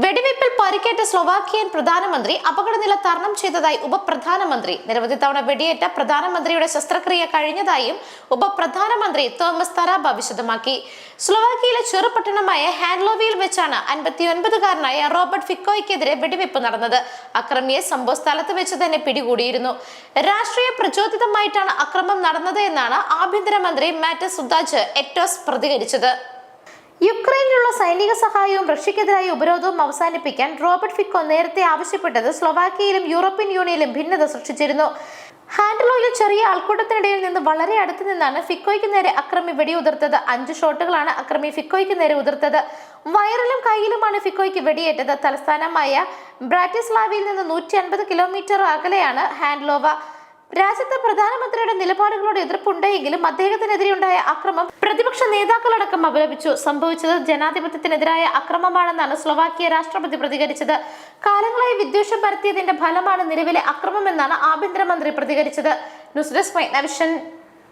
വെടിവയ്പിൽ പരിക്കേറ്റ സ്ലൊവാക്കിയൻ പ്രധാനമന്ത്രി അപകടനില തരണം ചെയ്തതായി ഉപപ്രധാനമന്ത്രി. നിരവധി തവണ വെടിയേറ്റ പ്രധാനമന്ത്രിയുടെ ശസ്ത്രക്രിയ കഴിഞ്ഞതായും ഉപപ്രധാനമന്ത്രി തോമസ് തരാബ വിശദമാക്കി. സ്ലൊവാക്കിയയിലെ ചെറുപട്ടണമായ ഹാൻലോവിയിൽ വെച്ചാണ് അൻപത്തിയൊൻപതുകാരനായ റോബർട്ട് ഫിക്കോയ്ക്കെതിരെ വെടിവയ്പ് നടന്നത്. അക്രമിയെ സംഭവ സ്ഥലത്ത് വെച്ച് തന്നെ പിടികൂടിയിരുന്നു. രാഷ്ട്രീയ പ്രചോദിതമായിട്ടാണ് അക്രമം നടന്നത് എന്നാണ് ആഭ്യന്തരമന്ത്രി മാറ്റസ് സുദാജ് എറ്റോസ് പ്രതികരിച്ചത്. യുക്രൈനിലുള്ള സൈനിക സഹായവും റഷ്യക്കെതിരായ ഉപരോധവും അവസാനിപ്പിക്കാൻ റോബർട്ട് ഫിക്കോ നേരത്തെ ആവശ്യപ്പെട്ടത് സ്ലൊവാക്കിയയിലും യൂറോപ്യൻ യൂണിയനിലും ഭിന്നത സൃഷ്ടിച്ചിരുന്നു. ഹാൻഡ്ലോയിൽ ചെറിയ ആൾക്കൂട്ടത്തിനിടയിൽ നിന്ന് വളരെ അടുത്ത് നിന്നാണ് ഫിക്കോയ്ക്ക് നേരെ അക്രമി വെടിയുതിർത്തത്. അഞ്ച് ഷോട്ടുകളാണ് അക്രമി ഫിക്കോയ്ക്ക് നേരെ ഉതിർത്തത്. വയറിലും കയ്യിലുമാണ് ഫിക്കോയ്ക്ക് വെടിയേറ്റത്. തലസ്ഥാനമായ ബ്രാറ്റിസ്ലാവിയിൽ നിന്ന് നൂറ്റി അൻപത് കിലോമീറ്റർ അകലെയാണ് ഹാൻഡ്ലോവ. രാജ്യത്തെ പ്രധാനമന്ത്രിയുടെ നിലപാടുകളോട് എതിർപ്പുണ്ടെങ്കിലും അദ്ദേഹത്തിനെതിരെയുണ്ടായ അക്രമം പ്രതിപക്ഷ നേതാക്കളടക്കം അപലപിച്ചു. സംഭവിച്ചത് ജനാധിപത്യത്തിനെതിരായ അക്രമമാണെന്നാണ് സ്ലോവാക്കിയ രാഷ്ട്രപതി പ്രതികരിച്ചത്. കാലങ്ങളായി വിദ്വേഷം പരത്തിയതിന്റെ ഫലമാണ് നിലവിലെ അക്രമമെന്നാണ് ആഭ്യന്തരമന്ത്രി പ്രതികരിച്ചത്. News desk my